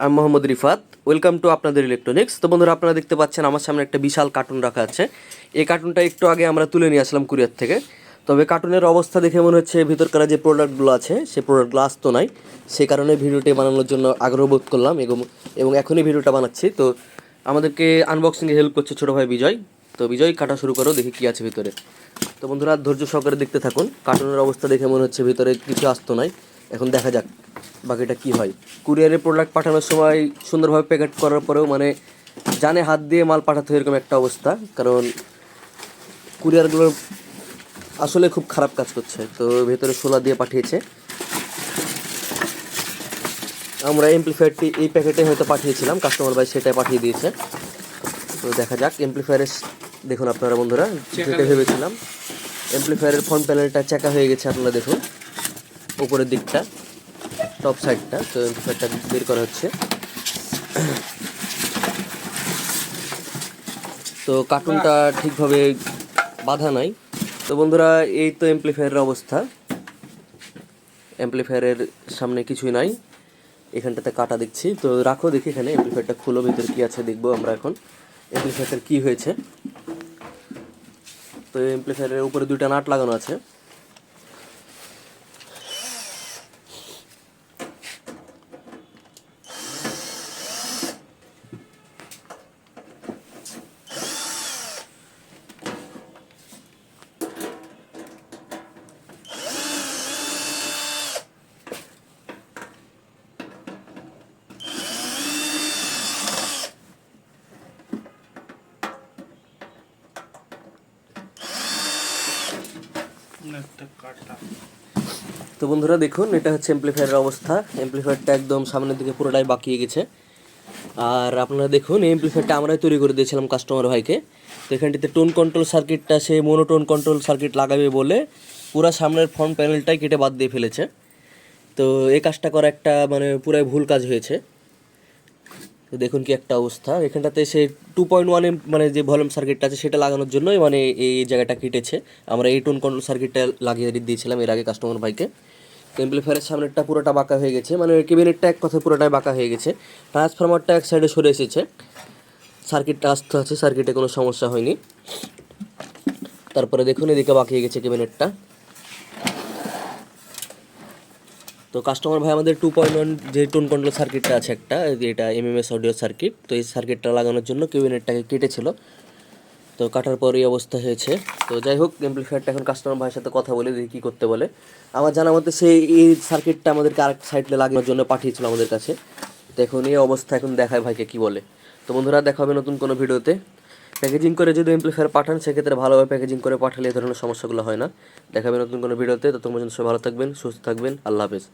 আমি Mohammad Rifat welcome to আপনাদের electronics তো বন্ধুরা, আপনারা দেখতে পাচ্ছেন আমার সামনে একটা বিশাল কার্টুন রাখা আছে। এই কার্টুনটা একটু আগে আমরা তুলে নিয়ে আসলাম কুরিয়ার থেকে। তবে কার্টুনের অবস্থা দেখে মনে হচ্ছে ভিতরকার যে প্রোডাক্টগুলো আছে, সেই প্রোডাক্টগুলো আসতো নাই। সেই কারণে ভিডিওটি বানানোর জন্য আগ্রহ বোধ করলাম এবং এবং এখনই ভিডিওটা বানাচ্ছি। তো আমাদেরকে আনবক্সিংয়ে হেল্প করছে ছোটো ভাই বিজয়। তো বিজয়, কাটা শুরু করো, দেখি কী আছে ভিতরে। তো বন্ধুরা, ধৈর্য সহকারে দেখতে থাকুন। কার্টুনের অবস্থা দেখে মনে হচ্ছে ভিতরে কিছু আসতো নাই। এখন দেখা যাক। বাকিটা কি হয়? কুরিয়ারে প্রোডাক্ট পাঠানোর সময় সুন্দরভাবে প্যাকেট করার পরেও মানে জানে হাত দিয়ে মাল পাঠাতে এরকম একটা অবস্থা। কারণ কুরিয়ারগুলো আসলে খুব খারাপ কাজ করছে। তো ভেতরে সোলা দিয়ে পাঠিয়েছে। আমরা এমপ্লিফায়ারটি এই প্যাকেটে হয়তো পাঠিয়েছিলাম কাস্টমার ভাই সেটাই পাঠিয়ে দিয়েছে। তো দেখা যাক এমপ্লিফায়ারের দেখুন আপনারা বন্ধুরা যেটা ভেবেছিলাম। এমপ্লিফায়ারের ফ্রন্ট প্যানেলটা চাকা হয়ে গেছে আপনারা দেখুন। উপরের দিকটা। টপ সাইডটা, তো এমপ্লিফায়ারটা বের করা হচ্ছে। তো কার্টুনটা ঠিকভাবে বাঁধা নাই। তো বন্ধুরা, এই তো এমপ্লিফায়ারের অবস্থা। এমপ্লিফায়ারের সামনে কিছুই নাই। এখানটাতে কাটা দেখছি। তো রাখো দেখি এখানে এমপ্লিফায়ারটা খুলো, ভিতরে কি আছে দেখব আমরা এখন। এমপ্লিফায়ারটার কি হয়েছে? তো এমপ্লিফায়ারের উপরে দুইটা নাট লাগানো আছে। তো বন্ধুরা দেখুন, এটা হচ্ছে এমপ্লিফায়ারের অবস্থা। এমপ্লিফায়ারটা একদম সামনের দিকে পুরোটাই বাকিয়ে গেছে। আর আপনারা দেখুন, এই এমপ্লিফায়ারটা আমরাই তৈরি করে দিয়েছিলাম কাস্টমার ভাইকে। তো এখানটিতে টোন কন্ট্রোল সার্কিটটা সে মোনোটোন কন্ট্রোল সার্কিট লাগাবে বলে পুরো সামনের ফ্রন্ট প্যানেলটাই কেটে বাদ দিয়ে ফেলেছে। তো এই কাজটা করা একটা মানে পুরাই ভুল কাজ হয়েছে। দেখুন কি একটা অবস্থা। এখানটাতে সে টু পয়েন্ট ওয়ানে মানে যে ভলিউম সার্কিটটা আছে, সেটা লাগানোর জন্যই মানে এই জায়গাটা কেটেছে। আমরা এই টোন কন্ট্রোল সার্কিটটা লাগিয়ে দিয়েছিলাম এর আগে কাস্টমার ভাইকে টেম্পলিফায়ারের সামনেরটা পুরোটা বাঁকা হয়ে গেছে। মানে কেবিনেটটা এক কথায় পুরোটাই বাঁকা হয়ে গেছে। ট্রান্সফরমারটা এক সাইডে সরে এসেছে। সার্কিটটা আস্তে আছে সার্কিটে কোনো সমস্যা হয়নি। তারপরে দেখুন এদিকে বাঁকিয়ে গেছে কেবিনেটটা তো কাস্টমার ভাই আমাদের টু পয়েন্ট ওয়ান যে টোন কন্ট্রোল সার্কিটটা আছে একটা, এটা এমএমএস অডিও সার্কিট তো এই সার্কিটটা লাগানোর জন্য কেবিনেটটাকে কেটেছিল। তো কাটার পর এই অবস্থা হয়েছে। তো যাই হোক এমপ্লিফায়ারটা এখন কাস্টমার ভাইয়ের সাথে কথা বলে দেখি কী করতে বলে। আমার জানা মতে সেই এই সার্কিটটা আমাদেরকে আরেক সাইডে লাগানোর জন্য পাঠিয়েছিল আমাদের কাছে। তো এখন এই অবস্থা এখন দেখায় ভাইকে কী বলে। তো বন্ধুরা, দেখা হবে নতুন কোনো ভিডিওতে। প্যাকেজিং করে যদি এমপ্লিফায়ার পাঠান, সেক্ষেত্রে ভালোভাবে প্যাকেজিং করে পাঠালে এই ধরনের সমস্যাগুলো হয় না। দেখাবে নতুন কোনো ভিডিওতে। তো তোমরা সবাই ভালো থাকবেন, সুস্থ থাকবেন। আল্লাহ হাফেজ।